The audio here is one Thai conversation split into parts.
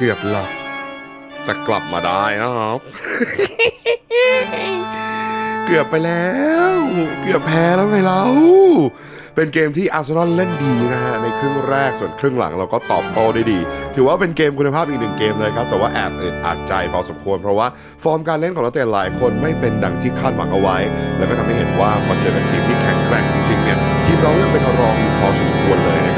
เกือบหลับ แต่กลับมาได้นะครับ เกือบไปแล้ว เกือบแพ้แล้วไงเราเป็นเกมที่อาร์เซนอลเล่นดีนะฮะในครึ่งแรกส่วนครึ่งหลังเราก็ตอบโต้ได้ดี ถือว่าเป็นเกมคุณภาพอีกหนึ่งเกมเลยครับ แต่ว่าแอบอึดอัดใจพอสมควร เพราะว่าฟอร์มการเล่นของนักเตะหลายคนไม่เป็นดังที่คาดหวังเอาไว้ แล้วก็ทำให้เห็นว่าพอเจอกับทีมที่แข็งแกร่งจริงๆเนี่ยทีมเรายังเป็นรองอยู่พอสมควรเลยนะค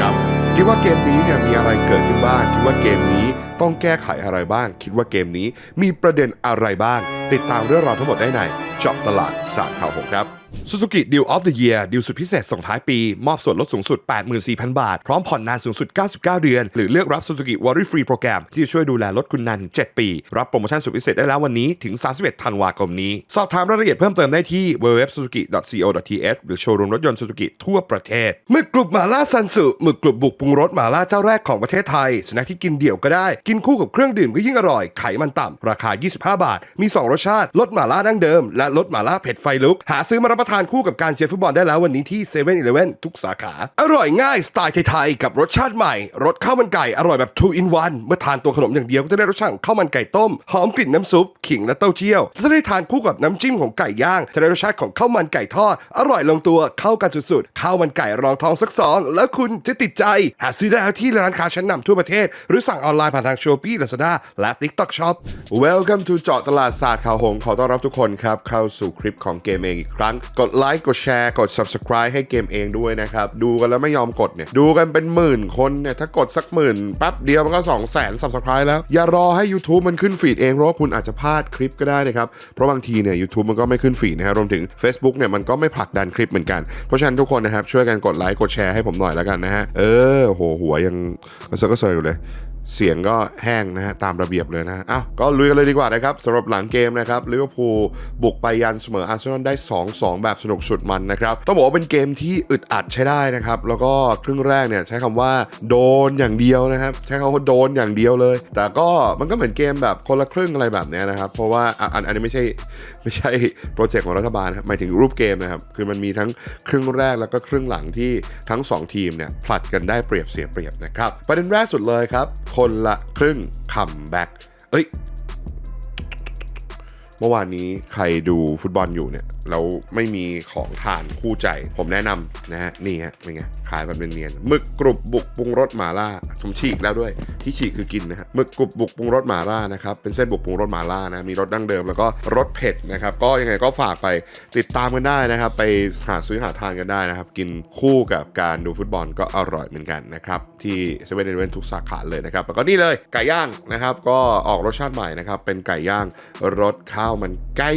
รับ คิดว่าเกมนี้เนี่ยมีอะไรเกิดขึ้นบ้าง คิดว่าเกมนี้ต้องแก้ไขอะไรบ้าง คิดว่าเกมนี้มีประเด็นอะไรบ้าง ติดตามเรื่องราวทั้งหมดได้ในเจาะตลาดศาสตร์ข่าวหกครับ Suzuki Deal of the Year ดีลสุดพิเศษส่งท้ายปี มอบส่วนลดสูงสุด 84,000 บาท พร้อมผ่อนนานสูงสุด 99 เดือน หรือเลือกรับ Suzuki Worry Free โปรแกรมที่ช่วยดูแลรถคุณนานถึง 7 ปี รับโปรโมชั่นสุดพิเศษได้แล้ววันนี้ถึง 31 ธันวาคมนี้ สอบถามรายละเอียดเพิ่มเติมได้ที่ www.suzuki.co.th หรือโชว์รูมรถยนต์ Suzuki ทั่วประเทศหมึกกรุบหมาล่าซันสึหมึกกรุบบุกปรุงรสหมาล่าเจ้าแรกของประเทศไทยสแน็คที่กินเดี่ยวก็ได้ กินคู่กับเครื่องดื่มก็ยิ่งอร่อย ไขมันต่ำราคา 25 บาท มี 2 รสชาติ รสหมาล่าดั้งเดิม และรสหมาล่าเผ็ดไฟลุก หาซื้อมารับประทานคู่กับการเชียร์ฟุตบอลได้แล้ววันนี้ที่7 e เ e ่ e อทุกสาขา อร่อยง่ายสไตล์ไทยๆ กับรสชาติใหม่ รสข้าวมันไก่อร่อยแบบ2 in 1เมื่อทานตัวขนมอย่างเดียวก็จะได้รสชาติข้าวมันไก่ต้ม หอมกลิ่นน้ำซุป ขิงและเต้าเจี้ยวถ้าได้ทานคู่กับน้ำจิ้มของไก่ย่าง จะได้รสชาติของข้าวมันไก่ทอด อร่อยลงตัวเข้ากันสุดๆข้าวมันไก่รองท้องสักสองแล้วคุณจะติดใจ หาซื้อได้ที่ร้านค้าชั้นนำทั่วประเทศ หรือสั่งออนไลน์ผ่านทาง Shopee Lazada และ TikTok Shop Welcome to เจาะตลาดศาสตร์ข่าวหงขอต้อนรับทุกคนครับเข้าสู่คลิปของเกมเองอีกครั้งกดไลค์กดแชร์กด Subscribe ให้เกมเองด้วยนะครับ ดูกันแล้วไม่ยอมกดเนี่ย ดูกันเป็นหมื่นคนเนี่ย ถ้ากดสักหมื่นแป๊บเดียวมันก็ 2 0 0 0 0 0 Subscribe แล้ว อย่ารอให้ YouTube มันขึ้นฟีดเองเพราะว่าคุณอาจจะพลาดคลิปก็ได้นะครับ เพราะบางทีเนี่ย YouTube มันก็ไม่ขึ้นฟีดนะฮะรวมถึง Facebook เนี่ยมันก็ไม่ผลักดันคลิปเหมือนกันเพราะฉะนั้นทุกคนนะครับช่วยกันกดไลค์กดแชร์ให้ผมหน่อยแล้วกันนะฮะเออโหหัวยังกระเซาะกระเซิงอยู่เลย เสียงก็แห้งนะฮะตามระเบียบเลยนะอ้าวก็ลุยกันเลยดีกว่านะครับสำหรับหลังเกมนะครับลิเวอร์พูลบุกไปยันเสมออาร์เซนอลได้ 2-2 แบบสนุกสุดมันนะครับต้องบอกว่าเป็นเกมที่อึดอัดใช้ได้นะครับ แล้วก็ครึ่งแรกเนี่ยใช้คำว่าโดนอย่างเดียวนะครับ ใช้คำว่าโดนอย่างเดียวเลย แต่ก็มันก็เหมือนเกมแบบคนละครึ่งอะไรแบบเนี้ยนะครับ เพราะว่าอันอันนี้ไม่ใช่ ไม่ใช่โปรเจกต์ของรัฐบาลนะครับหมายถึงรูปเกมนะครับ คือมันมีทั้งครึ่งแรกแล้วก็ครึ่งหลังที่ทั้งสองทีมเนี่ยผลัดกันได้เปรียบเสียเปรียบนะครับ ประเด็นแรกสุดเลยครับ คนละครึ่งคัมแบ็กเอ้ย เมื่อวานนี้ใครดูฟุตบอลอยู่เนี่ยแล้วไม่มีของทานคู่ใจ ผมแนะนำนะฮะนี่ฮะเป็นไงขายแบบเนียนๆหมึกกรุบบุกปรุงรสหมาล่าผมฉีกแล้วด้วย ที่ฉีกคือกินนะฮะหมึกกรุบบุกปรุงรสหมาล่านะครับเป็นเส้นบุกปรุงรสหมาล่านะมีรสดั้งเดิมแล้วก็รสเผ็ดนะครับก็ยังไงก็ฝากไปติดตามกันได้นะครับ ไปหาซื้อหาทานกันได้นะครับ กินคู่กับการดูฟุตบอลก็อร่อยเหมือนกันนะครับที่เซเว่นเอเวนทุกสาขาเลยนะครับแล้วก็นี่เลยไก่ย่างนะครับ ก็ออกรสชาติใหม่นะครับเป็นไก่ย่างรสข้าวมันไก่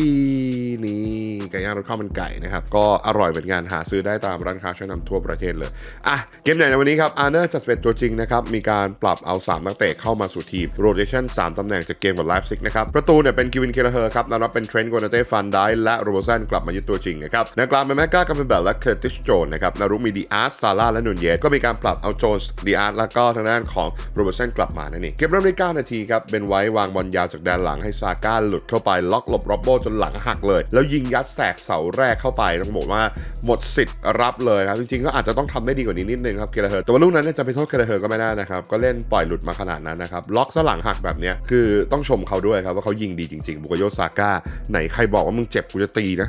นี่ไก่ย่างรสข้าวมันไก่นะครับ ก็อร่อยเหมือนกันหาซื้อได้ตามร้านค้าชั้นนำทั่วประเทศเลยอะเกมใหญ่ในวันนี้ครับอาร์เนอร์จัดเป็นตัวจริงนะครับมีการปรับเอา 3 นักเตะเข้ามาสู่ทีมโรเ t ชั่น3ตำแหน่งจากเกมกับไลฟ์ซิกนะครับประตูเนี่ยเป็นกิวินเคลเฮอร์ครับแล้วรับเป็นเทรนต์โกนาเต้ฟันไดและโรเบสันกลับมายึดตัวจริงนะครับในกกลางเป็นแมกกากัมเบลและเคอร์ติชโจนนะครับนารุมีดีอาร์สซาร่าและนุนเยสก็มีการปรับเอาโจนส์ดีอาร์แล้วก็ทางด้านของโรเบสันกลับมานั่นเองเกมเริ่มได้9นาทีครับเป็นไว้วางบอลยาวจากแดนหลังให้ซาก้าหลุดเข้าไปล็อกหลบร็อบโบจนหลังหักเลย แล้วยิงยัดแสกเสาแรกเข้าไปต้องบอกว่าหมดสิทธิ์รับเลยครับจริงๆก็อาจจะต้องทำได้ดีกว่านี้นิดนึงครับเคลเฮอร์แต่ว่าลูกนั้นจะไปโทษเคลเฮอร์ก็ไม่ได้นะครับก็เล่นปล่อยหลุดมาขนาดนั้นนะครับล็อกซะหลังหักแบบนี้คือต้องชมเขาด้วยครับว่าเขายิงดีจริงๆบุกโยซาก้าไหนใครบอกว่ามึงเจ็บกูจะตีนะ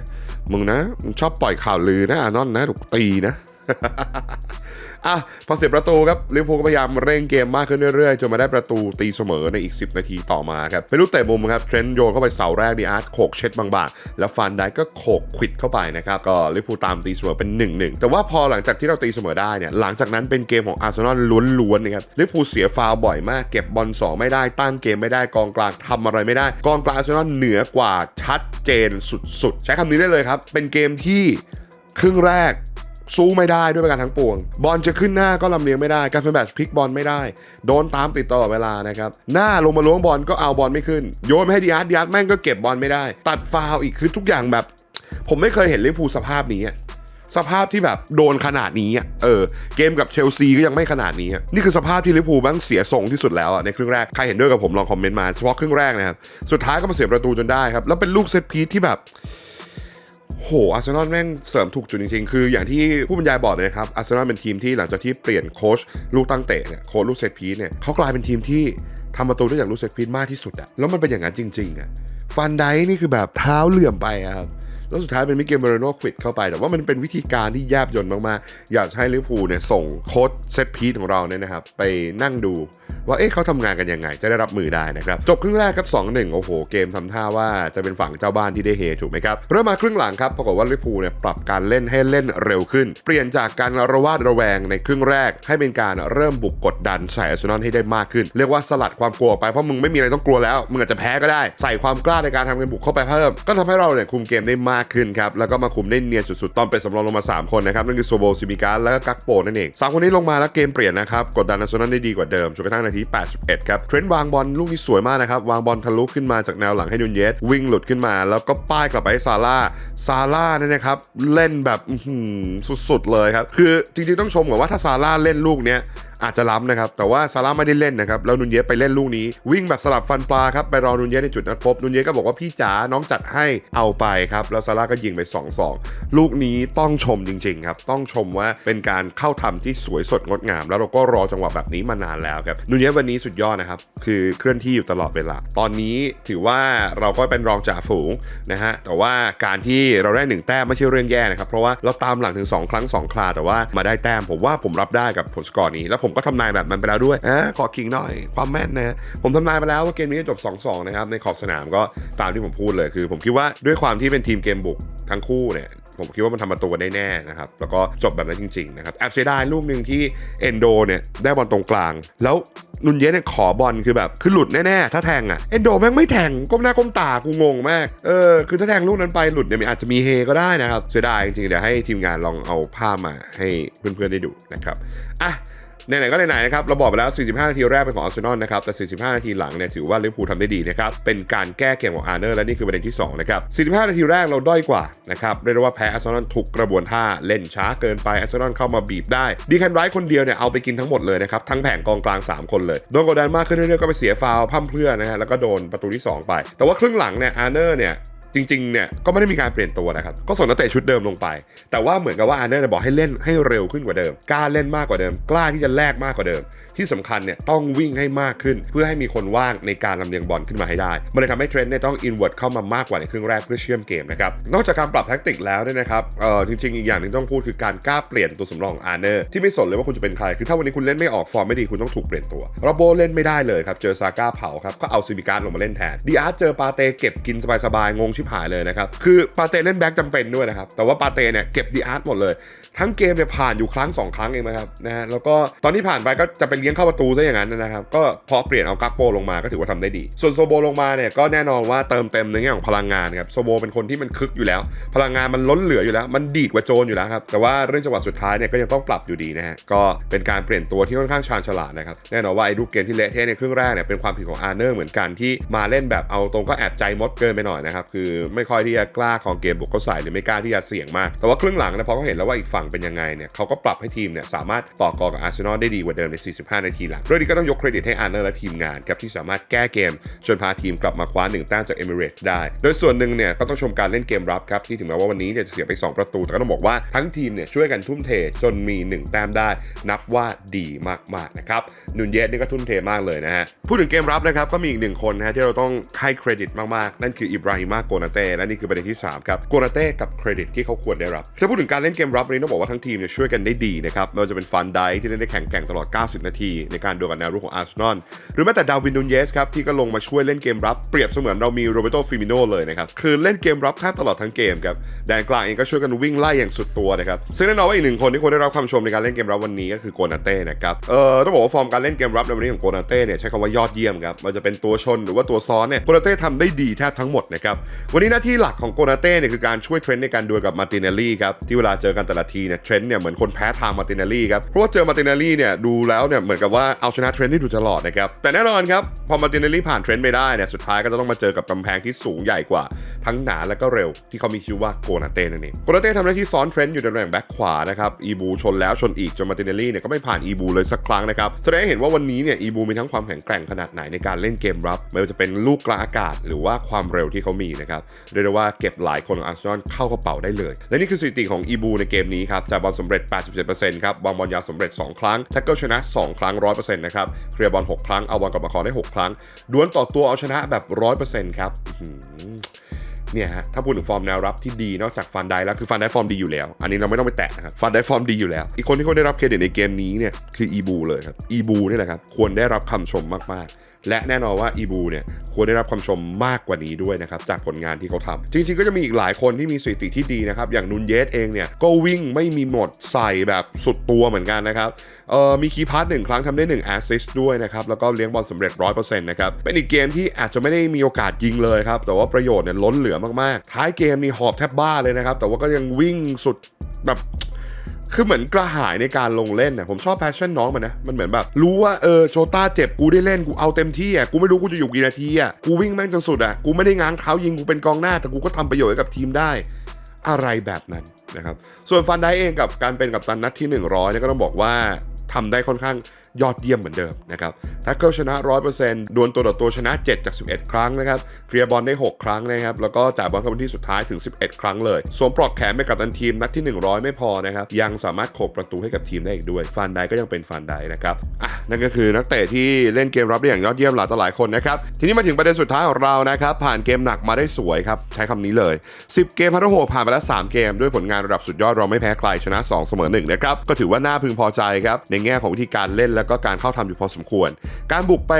มึงนะมึงชอบปล่อยข่าวลือนะอานอนนะถูกตีนะ อะพอเสียประตูครับลิเวอร์พูลก็พยายามเร่งเกมมากขึ้นเรื่อยๆ จนมาได้ประตูตีเสมอในอีก 10 นาทีต่อมาครับเป็นลูกเตะมุมครับเทรนต์โยนเข้าไปเสาแรกดีอาร์ตโขกเช็ดบางๆ แล้วฟันได้ก็โขกควิดเข้าไปนะครับก็ลิเวอร์พูลตามตีเสมอเป็น 1-1 แต่ว่าพอหลังจากที่เราตีเสมอได้เนี่ยหลังจากนั้นเป็นเกมของอาร์เซนอลล้วนๆนะครับลิเวอร์พูลเสียฟาวบ่อยมากเก็บบอลสองไม่ได้ตั้งเกมไม่ได้กองกลางทำอะไรไม่ได้ กองกลางอาร์เซนอลเหนือกว่าชัดเจนสุดๆ ใช้คำนี้ได้เลยครับเป็นเกมที่ครึ่งแรก สู้ไม่ได้ด้วยประการทั้งปวง บอลจะขึ้นหน้าก็ลำเลียงไม่ได้การเฟนแบชพลิกบอลไม่ได้ โดนตามติดตลอดเวลานะครับ หน้าลงมาล้วงบอลก็เอาบอลไม่ขึ้น โยนไปให้ดิอาร์ดิอาร์ตแม่งก็เก็บบอลไม่ได้ ตัดฟาวอีกคือทุกอย่างแบบ ผมไม่เคยเห็นลิเวอร์พูลสภาพนี้สภาพที่แบบโดนขนาดนี้เออ เกมกับเชลซีก็ยังไม่ขนาดนี้ นี่คือสภาพที่ลิเวอร์พูลบ้างเสียทรงที่สุดแล้วในครึ่งแรก ใครเห็นด้วยกับผมลองคอมเมนต์มาเฉพาะครึ่งแรกนะครับ สุดท้ายก็มาเสียประตูจนได้ครับ แล้วเป็นลูกเซตพีซที่แบบ โหอาร์เซนอลแม่งเสริมถูกจุดจริงๆ คืออย่างที่ผู้บรรยายบอกเลยครับอาร์เซนอลเป็นทีมที่หลังจากที่เปลี่ยนโค้ชลูกตั้งเตะเนี่ยโค้ชลูกเซตพีเนี่ยเขากลายเป็นทีมที่ทำประตูได้จากลูกเซตพีมากที่สุดอะแล้วมันเป็นอย่างนั้นจริงๆอะฟันไดนี่คือแบบเท้าเหลื่อมไปอะครับ แล้วสุดท้ายเป็นมิเกลเมโรโนควิดเข้าไป แต่ว่ามันเป็นวิธีการที่แยบยนต์มากๆ อยากให้ลิเวอร์พูลเนี่ยส่งโค้ชเซตพีทของเราเนี่ยนะครับ ไปนั่งดูว่าเอ๊ะเขาทำงานกันยังไง จะได้รับมือได้นะครับ จบครึ่งแรกครับ 2-1 โอ้โห เกมทำท่าว่าจะเป็นฝั่งเจ้าบ้านที่ได้เฮถูกไหมครับเริ่มมาครึ่งหลังครับปรากฏว่าลิเวอร์พูลเนี่ยปรับการเล่นให้เล่นเร็วขึ้น เปลี่ยนจากการระวาดระแวงในครึ่งแรก ให้เป็นการเริ่มบุกกดดันใส่อาร์เซนอลให้ได้มากขึ้น เรียกว่าสลัดความกลัวไปเพราะมึงไม่มีอะไรต้องกลัวแล้วมึงอาจจะแพ้ก็ได้ ใส่ความกล้าในการทำการบุกเข้าไปเพิ่มก็ทำให้เราเนี่ยคุมเกมได้มากขึ้นครับ แล้วก็มาคุมได้เนียนสุดๆ ตอนเป็นสำรองลงมา 3 คนนะครับ นั่นคือโซโบซิมิการแล้วก็กักโปนั่นเองสามคนนี้ลงมาแล้วเกมเปลี่ยนนะครับ กดดันอาร์เซนอลได้ดีกว่าเดิมจนกระทั่งนาที 81 ครับ เทรนต์วางบอลลูกนี้สวยมากนะครับ วางบอลทะลุขึ้นมาจากแนวหลังให้นุนเยสวิ่งหลุดขึ้นมา แล้วก็ป้ายกลับไปให้ซาร่าซาร่าเนี่ยนะครับเล่นแบบสุดๆเลยครับคือจริงๆต้องชมก่อนว่าถ้าซาร่าเล่นลูกเนี้ยอาจจะล้ำนะครับ แต่ว่าซาร่าไม่ได้เล่นนะครับ แล้วนุนเยสไปเล่นลูกนี้ วิ่งแบบสลับฟันปลาครับไปรอนุนเยสในจุดนัดพบนุนเยสก็บอกว่าพี่จ๋าน้องจัดให้เอาไปครับ แล้วซาร่าก็ยิงไป 2-2 ลูกนี้ต้องชมจริง ๆ ครับ ต้องชมว่าเป็นการเข้าทำที่สวยสดงดงาม แล้วเราก็รอจังหวะแบบนี้มานานแล้วครับนุนเยสวันนี้สุดยอดนะครับคือเคลื่อนที่อยู่ตลอดเวลา ตอนนี้ถือว่าเราก็เป็นรองจ่าฝูงนะฮะแต่ว่าการที่เราได้หนึ่งแต้มไม่ใช่เรื่องแย่นะครับเพราะว่าเราตามหลังถึง 2 ครั้ง 2 คราแต่ว่ามาได้แต้มผมว่าผมรับได้กับผลสกอร์นี้แล้วผมก็ทำนายแบบมันไปแล้วด้วยอะขอคิงหน่อยความแม่นนะผมทำนายไปแล้วว่าเกมนี้จะจบ 2-2 นะครับ ในขอบสนามก็ตามที่ผมพูดเลยคือ ผมคิดว่าด้วยความที่เป็นทีมเกมบุกทั้งคู่เนี่ยผมคิดว่ามันทำประตูได้แน่นะครับ แล้วก็จบแบบนั้นจริงๆนะครับแอบเสียดายลูกหนึ่งที่เอนโดเนี่ยได้บอลตรงกลาง แล้วนุนเยสเนี่ยขอบอลคือแบบคือหลุดแน่ๆ ถ้าแทงอะเอนโดแม่งไม่แทงก้มหน้าก้มตากูงงมากเออคือถ้าแทงลูกนั้นไปหลุดเนี่ยมันอาจจะมีเฮก็ได้นะครับเสียดายจริงๆเดี๋ยวให้ทีมงานลองเอาภาพมาให้เพื่อนๆได้ดูนะครับอะ ไหนๆก็ไหนๆนะครับเราบอกไปแล้ว 45 นาทีแรกเป็นของอาร์เซนอลนะครับแต่ 45 นาทีหลังเนี่ยถือว่าลิเวอร์พูลทำได้ดีนะครับเป็นการแก้เกมของอาร์เนอร์และนี่คือประเด็นที่ 2 นะครับ 45 นาทีแรกเราด้อยกว่านะครับเรียกได้ว่าแพ้อาร์เซนอลถูกกระบวนท่าเล่นช้าเกินไปอาร์เซนอลเข้ามาบีบได้ดีแคนไรท์คนเดียวเนี่ยเอาไปกินทั้งหมดเลยนะครับทั้งแผงกองกลาง 3 คนเลยโดนกดดันมากขึ้นเรื่อยๆก็ไปเสียฟาวพั่มเพื่อนะฮะแล้วก็โดนประตูที่ 2 ไป แต่ว่าครึ่งหลังเนี่ยอาร์เนอร์เนี่ย จริงๆเนี่ยก็ไม่ได้มีการเปลี่ยนตัวนะครับ ก็ส่งนักเตะชุดเดิมลงไป แต่ว่าเหมือนกับว่าอาร์เนอร์บอกให้เล่นให้เร็วขึ้นกว่าเดิม กล้าเล่นมากกว่าเดิม กล้าที่จะแลกมากกว่าเดิม ที่สำคัญเนี่ยต้องวิ่งให้มากขึ้น เพื่อให้มีคนว่างในการลำเลียงบอลขึ้นมาให้ได้ มันเลยทำให้เทรนด์เนี่ยต้องอินเวอร์ตเข้ามามากกว่าในครึ่งแรกเพื่อเชื่อมเกมนะครับ นอกจากการปรับแท็กติกแล้วเนี่ยนะครับ เอ่อจริงๆอีกอย่างหนึงต้องพูดคือการกล้าเปลี่ยนตัวสำรองอาร์เนอร์ที่ไม่สนเลยว่าคุณจะเป็นใคร คือถ้าวันนี้คุณเล่นไม่ออกฟอร์มไม่ดีคุณต้องถูกเปลี่ยนตัวโรโบเล่นไม่ได้เลยครับเจอซาก้าเผาครับก็เอาซิมิการลงมาเล่นแทนดีอาร์เจอปาเตเก็บกินสบายๆงงชิบหายเลยนะครับ คือปาเต้เล่นแบ็กจำเป็นด้วยนะครับ แต่ว่าปาเต้เนี่ยเก็บดีอาร์ตหมดเลย ทั้งเกมเนี่ยผ่านอยู่ครั้งสองครั้งเองนะครับนะฮะแล้วก็ตอนที่ผ่านไปก็จะไปเลี้ยงเข้าประตูซะอย่างนั้นนะครับ ก็พอเปลี่ยนเอากักโปลงมาก็ถือว่าทำได้ดี ส่วนโซโบลงมาเนี่ยก็แน่นอนว่าเติมเต็มในแง่ของพลังงานครับโซโบเป็นคนที่มันคึกอยู่แล้ว พลังงานมันล้นเหลืออยู่แล้ว มันดีดกว่าโจนอยู่แล้วครับแต่ว่าเรื่องจังหวะสุดท้ายเนี่ยก็ยังต้องปรับอยู่ดีนะฮะก็เป็นการเปลี่ยนตัวที่ค่อนข้างชาญฉลาดนะครับแน่นอนว่าไอ้ลูกเกมที่เละเทะในครึ่งแรกเนี่ยเป็นความผิดของอาร์เนอร์เหมือนกันที่มาเล่นแบบเอาตรงก็แอบใจมดเกินไปหน่อยนะครับคือไม่ค่อยที่จะกล้าของเกมบุกเข้าใส่หรือไม่กล้าที่จะเสี่ยงมาก แต่ว่าครึ่งหลังนะพอเขาเห็นแล้วว่าอีกฝั่งเป็นยังไงเนี่ยเขาก็ปรับให้ทีมเนี่ยสามารถต่อกรกับอาร์เซนอลได้ดีกว่าเดิมใน 45 นาทีหลังเรื่องนี้ก็ต้องยกเครดิตให้อาร์เนอร์และทีมงานครับที่สามารถแก้เกม จนพาทีมกลับมาคว้าหนึ่งแต้มจากเอมิเรตส์ได้ โดยส่วนหนึ่งเนี่ยก็ต้องชมการเล่นเกมรับครับที่ถึงแม้ว่าวันนี้เนี่ยจะเสียไป 2 ประตู แต่ก็ต้องบอกว่าทั้งทีมเนี่ยช่วยกันทุ่มเทจนมี 1 แต้มได้ นับว่าดีมากๆนะครับนุนเยสนี่ก็ทุ่มเทมากเลยนะฮะพูดถึงเกมรับนะครับก็มีอีกหนึ่งคนนะฮะที่เราต้องให้เครดิตมากๆนั่นคืออิบราฮิมาโกนาเต้และนี่คือประเด็นที่สามครับโกนาเต้กับเครดิตที่เขาควรได้รับ ถ้าพูดถึงการเล่นเกมรับนี้ต้องบอกว่าทั้งทีมเนี่ยช่วยกันได้ดีนะครับไม่ว่าจะเป็นฟันไดที่เล่นได้แข็งแกร่งตลอด 90 นาที ในการดวลกับแนวรุกของอาร์เซนอลหรือแม้แต่ดาวินนูนเยสครับที่ก็ลงมาช่วยเล่นเกมรับเปรียบเสมือนเรามีโรเบโตฟิมิโนเลยนะครับคือเล่นเกมรับแทบตลอดทั้งเกมครับแดนกลางเองก็ช่วยกันวิ่งไล่อย่างสุดตัวนะครับซึ่งแน่นอนว่าอีกหนึ่งคนที่ควรได้รับความชมในการเล่นเกมรับวันนี้ก็คือโกนาเต้นะครับเอ่อต้องบอกว่าฟอร์มการเล่นเกมรับในวันนี้ของโกนาเต้เนี่ยใช้คำว่ายอดเยี่ยมครับมันจะเป็นตัวชนหรือว่าตัวซ้อนเนี่ยโกนาเต้ทำได้ดีแทบทั้งหมดนะครับวันนี้หน้าที่หลักของโกนาเต้เนี่ยคือการช่วยเทรนด์ในการดวลกับมาร์ตินเนลลี่ครับที่เวลาเจอกันแต่ละทีเนี่ยเทรนด์เนี่ยเหมือนคนแพ้ทางมาร์ตินเนลลี่ครับเพราะว่าเจอมาร์ตินเนลลี่เนี่ยดูแล้วเนี่ยเหมือนกับว่าเอาชนะเทรนด์ได้ดูตลอดนะครับแต่แน่นอนครับพอมาร์ตินเนลลี่ผ่านเทรนด์ไปได้เนี่ยสุดท้ายก็จะต้องมาเจอกับกำแพงที่สูงใหญ่กว่า ทั้งหนาและก็เร็วที่เขามีชื่อว่าโกนาเต้นั่นเองโกนาเต้ทำหน้าที่ซ้อนเทรนด์อยู่ในตำแหน่งแบ็คขวานะครับอีบูชนแล้วชนอีกจนมาร์ตินเนลลี่เนี่ยก็ไม่ผ่านอีบูเลยสักครั้งนะครับแสดงให้เห็นว่าวันนี้เนี่ยอีบูมีทั้งความแข็งแกร่งขนาดไหนในการเล่นเกมรับไม่ว่าจะเป็นลูกกลางอากาศ หรือว่าความเร็วที่เขามีนะครับนะครับเรียกได้ว่าเก็บหลายคนของอาร์เซนอลเข้ากระเป๋าได้เลย และนี่คือสถิติของอีบูในเกมนี้ครับจ่ายบอลสำเร็จ 87%ครับวางบอลยาวสำเร็จ 2 ครั้งแท็กเกิลชนะ 2 ครั้ง 100%นะครับเคลียร์บอล 6 ครั้งเอาบอลกลับมาครอได้ 6 ครั้งดวลต่อตัวเอาชนะแบบ 100%ครับ เนี่ยฮะถ้าพูดถึงฟอร์มแนวรับที่ดีนอกจากฟันไดแล้วคือฟันไดฟอร์มดีอยู่แล้ว อันนี้เราไม่ต้องไปแตะนะครับฟันไดฟอร์มดีอยู่แล้ว อีกคนที่ควรได้รับเครดิตในเกมนี้เนี่ยคืออีบูเลยครับอีบูนี่แหละครับควรได้รับคำชมมากๆ และแน่นอนว่าอีบูเนี่ยควรได้รับคำชมมากกว่านี้ด้วยนะครับจากผลงานที่เขาทำจริงๆ ก็จะมีอีกหลายคนที่มีสถิติที่ดีนะครับอย่างนุนเยสเองเนี่ยก็วิ่งไม่มีหมดใส่แบบสุดตัวเหมือนกันนะครับเอ่อมีคีย์พาร์ทหนึ่งครั้งทำได้1แอสซิสต์ด้วยนะครับแล้วก็เลี้ยงบอลสำเร็จ100%นะครับเป็นอีกเกมที่อาจจะไม่ได้มีโอกาสยิงเลยครับแต่ว่าประโยชน์เนี่ยล้นเหลือมากๆ ท้ายเกมนี่หอบแทบบ้าเลยนะครับ แต่ว่าก็ยังวิ่งสุดแบบคือเหมือนกระหายในการลงเล่นน่ะผมชอบแพชชั่นน้องมันนะ มันเหมือนแบบ รู้ว่าเออโชต้าเจ็บกูได้เล่นกูเอาเต็มที่อะกูไม่รู้กูจะอยู่กี่นาทีอะกูวิ่งแม่งจนสุดอะกูไม่ได้ง้างเท้ายิงกูเป็นกองหน้า แต่กูก็ทำประโยชน์ให้กับทีมได้อะไรแบบนั้นนะครับ ส่วนฟันได้เองกับการเป็นกับตันนัดที่ 100เนี่ยก็ต้องบอกว่าทำได้ค่อนข้าง ยอดเยี่ยมเหมือนเดิมนะครับแท็กเกิลชนะ 100%ดวลตัวต่อตัวชนะ 7 จาก 11 ครั้งนะครับเคลียร์บอลได้ 6 ครั้งนะครับแล้วก็จ่ายบอลเข้าไปที่สุดท้ายถึง 11 ครั้งเลยสวมปลอกแขนไปกับตันทีมนัดที่ 100 ไม่พอนะครับยังสามารถโขกประตูให้กับทีมได้อีกด้วยฟานไดก็ยังเป็นฟานไดนะครับอะ นั่นก็คือนักเตะที่เล่นเกมรับได้อย่างยอดเยี่ยมหลายต่อหลายคนนะครับ ทีนี้มาถึงประเด็นสุดท้ายของเรานะครับ ผ่านเกมหนักมาได้สวยครับ ใช้คำนี้เลย 10 เกมพัทโหผ่านไปแล้ว 3 เกม ด้วยผลงานระดับสุดยอดเราไม่แพ้ใครชนะ 2 เสมอ1นะครับ ก็ถือว่าน่าพึงพอใจครับ ในแง่ของวิธีการเล่นแล้วก็การเข้าทำอยู่พอสมควร การบุกไป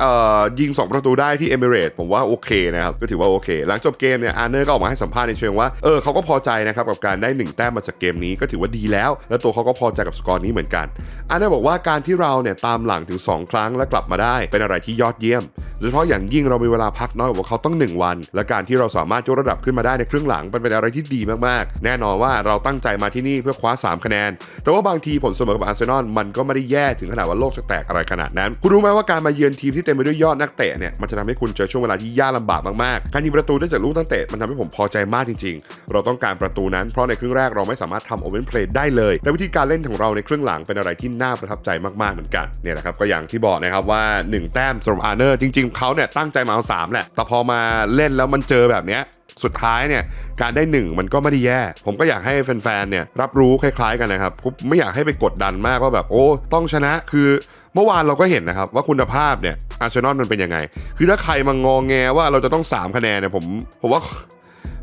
เอ่อยิง 2 ประตูได้ที่เอมิเรตผมว่าโอเคนะครับก็ถือว่าโอเค หลังจบเกมเนี่ยอาร์เนอร์ก็ออกมาให้สัมภาษณ์ในเชิงว่าเออเขาก็พอใจนะครับกับการได้ 1 แต้มมาจากเกมนี้ก็ถือว่าดีแล้ว และตัวเขาก็พอใจกับสกอร์นี้เหมือนกันอาร์เนอร์บอกว่าการที่เราเนี่ยตามหลังถึง 2 ครั้งและกลับมาได้ เป็นอะไรที่ยอดเยี่ยม โดยเฉพาะอย่างยิ่งเรามีเวลาพักน้อยกว่าเขาต้อง 1 วัน และการที่เราสามารถยกระดับขึ้นมาได้ในครึ่งหลังเป็นอะไรที่ดีมากๆ แน่นอนว่าเราตั้งใจมาที่นี่เพื่อคว้า 3 คะแนน แต่ว่าบางทีผลเสมอกับอาร์เซนอลมันก็ไม่ได้แย่ถึงขนาดว่าโลกจะแตกอะไรขนาดนั้น คุณรู้ไหมว่าการมาเยือนทีมที่เต็มไปด้วยยอดนักเตะเนี่ยมันจะทำให้คุณเจอช่วงเวลาที่ยากลำบากมากๆการยิงประตูได้จากลูกตั้งเตะมันทำให้ผมพอใจมากจริง ๆ เราต้องการประตูนั้นเพราะในครึ่งแรกเราไม่สามารถทำโอเวอร์เพลย์ได้เลย แต่วิธีการเล่นของเราในครึ่งหลังเป็นอะไรที่น่าประทับใจมากๆเหมือนกันเนี่ยนะครับก็อย่างที่บอกนะครับว่า 1 แต้มสำหรับอาร์เนอร์จริง ๆเขาเนี่ยตั้งใจมาเอาสามแหละแต่พอมาเล่นแล้วมันเจอแบบเนี้ยสุดท้ายเนี่ยการได้หนึ่งมันก็ไม่ได้แย่ ผมก็อยากให้แฟนๆเนี่ยรับรู้คล้ายๆกันนะครับผมไม่อยากให้ไปกดดันมากว่าแบบโอ้ต้องชนะคือเมื่อวานเราก็เห็นนะครับว่าคุณภาพเนี่ยอาร์เซนอลมันเป็นยังไง คือถ้าใครมางองแงว่าเราจะต้อง 3 คะแนนเนี่ยผมผมว่า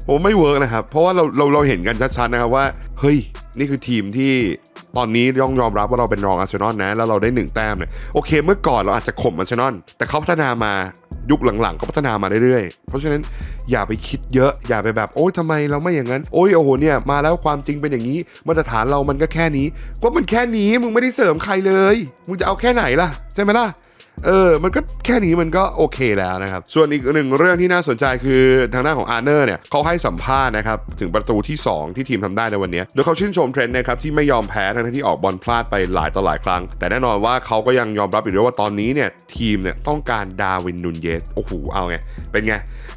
ผมไม่เวิร์กนะครับ เพราะว่าเราเราเราเห็นกันชัดๆนะครับว่า เฮ้ย นี่คือทีมที่ ตอนนี้ยองยอมรับว่าเราเป็นรองอาร์เซนอลนะ แล้วเราได้หนึ่งแต้มเนี่ยโอเค เมื่อก่อนเราอาจจะข่มอาร์เซนอลแต่เขาพัฒนามายุคหลังๆเขาพัฒนามาเรื่อยๆ เพราะฉะนั้นอย่าไปคิดเยอะ อย่าไปแบบโอ๊ยทำไมเราไม่อย่างนั้น โอ๊ยโอ้โหเนี่ยมาแล้วความจริงเป็นอย่างนี้ มาตรฐานเรามันก็แค่นี้ ก็มันแค่นี้มึงไม่ได้เสริมใครเลย มึงจะเอาแค่ไหนล่ะใช่ไหมล่ะ เออ มันก็แค่นี้มันก็โอเคแล้วนะครับ ส่วนอีกหนึ่งเรื่องที่น่าสนใจคือทางด้านของอาร์เนอร์เนี่ยเขาให้สัมภาษณ์นะครับ ถึงประตูที่ 2 ที่ทีมทำได้ในวันนี้โดยเขาชื่นชมเทรนด์นะครับ ที่ไม่ยอมแพ้ทั้งที่ออกบอลพลาดไปหลายต่อหลายครั้ง แต่แน่นอนว่าเขาก็ยังยอมรับอยู่ด้วยว่าตอนนี้เนี่ย ทีมเนี่ยต้องการดาวินนูนเยสโอ้โหเอาไง เป็นไง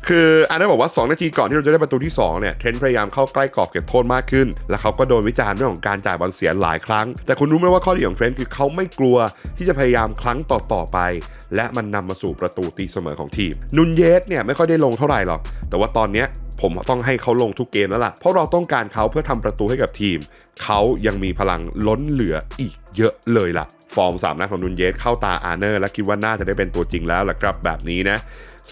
คืออาร์เนอร์บอกว่า 2 นาทีก่อนที่เราจะได้ประตูที่2เนี่ยเทรนด์พยายามเข้าใกล้กรอบเก็บโทษมากขึ้น และเขาก็โดนวิจารณ์เรื่องของการจ่ายบอลเสียหลายครั้ง แต่คุณรู้ไหมว่าข้อดีของเทรนด์คือเขาไม่กลัวที่จะพยายามครั้งต่อๆไปและมันนำมาสู่ประตูตีเสมอของทีม นุนเยสเนี่ยไม่ค่อยได้ลงเท่าไหร่หรอก แต่ว่าตอนเนี้ยผมต้องให้เขาลงทุกเกมแล้วล่ะ เพราะเราต้องการเขาเพื่อทำประตูให้กับทีม เขายังมีพลังล้นเหลืออีกเยอะเลยล่ะ ฟอร์มสามนัดของนุนเยสเข้าตาอาร์เนอร์และคิดว่าน่าจะได้เป็นตัวจริงแล้วล่ะครับแบบนี้นะ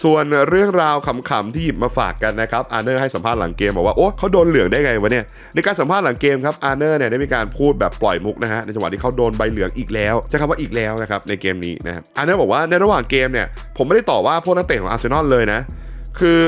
ส่วนเรื่องราวขำๆที่หยิบมาฝากกันนะครับอาร์เนอร์ให้สัมภาษณ์หลังเกมบอกว่าโอ้เขาโดนเหลืองได้ไงวะเนี่ยในการสัมภาษณ์หลังเกมครับอาร์เนอร์เนี่ยได้มีการพูดแบบปล่อยมุกนะฮะในจังหวะที่เขาโดนใบเหลืองอีกแล้วใช้คำว่าอีกแล้วนะครับในเกมนี้นะครับอาร์เนอร์บอกว่าในระหว่างเกมเนี่ยผมไม่ได้ต่อว่าพวกนักเตะของอาร์เซนอลเลยนะคือ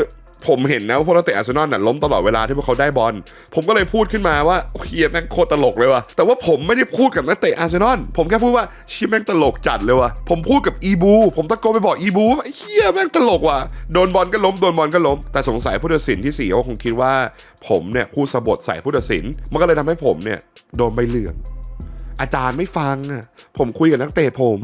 ผมเห็นนะว่าพวกนักเตะอาร์เซนอลน่ะล้มตลอดเวลาที่พวกเขาได้บอลผมก็เลยพูดขึ้นมาว่าโอเฮียแม่งโคตรตลกเลยว่ะแต่ว่าผมไม่ได้พูดกับนักเตะอาร์เซนอลผมแค่พูดว่าเชียแม่งตลกจัดเลยว่ะผมพูดกับอีบูผมตะโกนไปบอกอีบูว่าเฮียแม่งตลกว่ะโดนบอลก็ล้มโดนบอลก็ล้ม แต่สงสัยผู้ตัดสินที่สี่เขาคงคิดว่า ผมเนี่ยพูดสะบดใส่ผู้ตัดสิน มันก็เลยทำให้ผมเนี่ยโดนใบเหลือง อาจารย์ไม่ฟังอะผมคุยกับนักเตะผม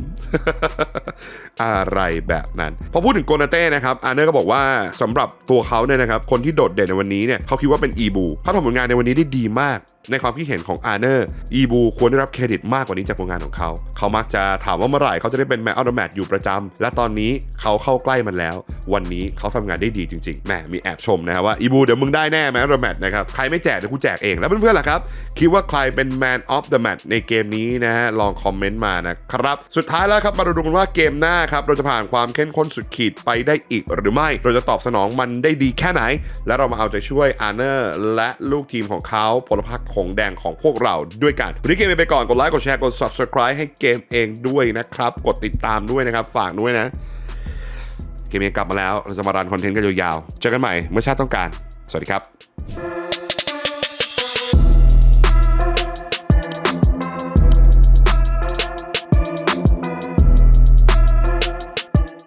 อะไรแบบนั้นพอพูดถึงโกนาเต้นะครับอาร์เนอร์ก็บอกว่าสำหรับตัวเขาเนี่ยนะครับคนที่โดดเด่นในวันนี้เนี่ยเขาคิดว่าเป็นอีบูเขาทำผลงานในวันนี้ได้ดีมาก ในความคิดเห็นของอาร์เนอร์อีบูควรได้รับเครดิตมากกว่านี้จากผลงานของเขา เขามักจะถามว่าเมื่อไหร่เขาจะได้เป็นแมตช์ออฟแมตช์อยู่ประจำและตอนนี้เขาเข้าใกล้มันแล้ว วันนี้เขาทำงานได้ดีจริงๆแหมมีแอบชมนะครับว่าอีบูเดี๋ยวมึงได้แน่แมตช์ออฟแมตช์นะครับใครไม่แจกเดี๋ยวกูแจกเองแล้วเพื่อนๆล่ะครับคิดว่าใครเป็น Man of the Match ในเกมนี้นะฮะลองคอมเมนต์มานะครับ สุดท้ายแล้วครับมาดูกันว่าเกมหน้าครับเราจะผ่านความเข้มข้นสุดขีดไปได้อีกหรือไม่ เราจะตอบสนองมันได้ดีแค่ไหน และเรามาเอาใจช่วยอาร์เนอร์และลูกทีมของเขาพลพรรคของแดงของพวกเราด้วยกันวันนี้เกมไปก่อนกดไลค์กดแชร์กด subscribe ให้เกมเองด้วยนะครับ กดติดตามด้วยนะครับ ฝากด้วยนะ เกมเองกลับมาแล้วเราจะมารันคอนเทนต์กันยาวๆเจอกันใหม่เมื่อชาติต้องการ สวัสดีครับ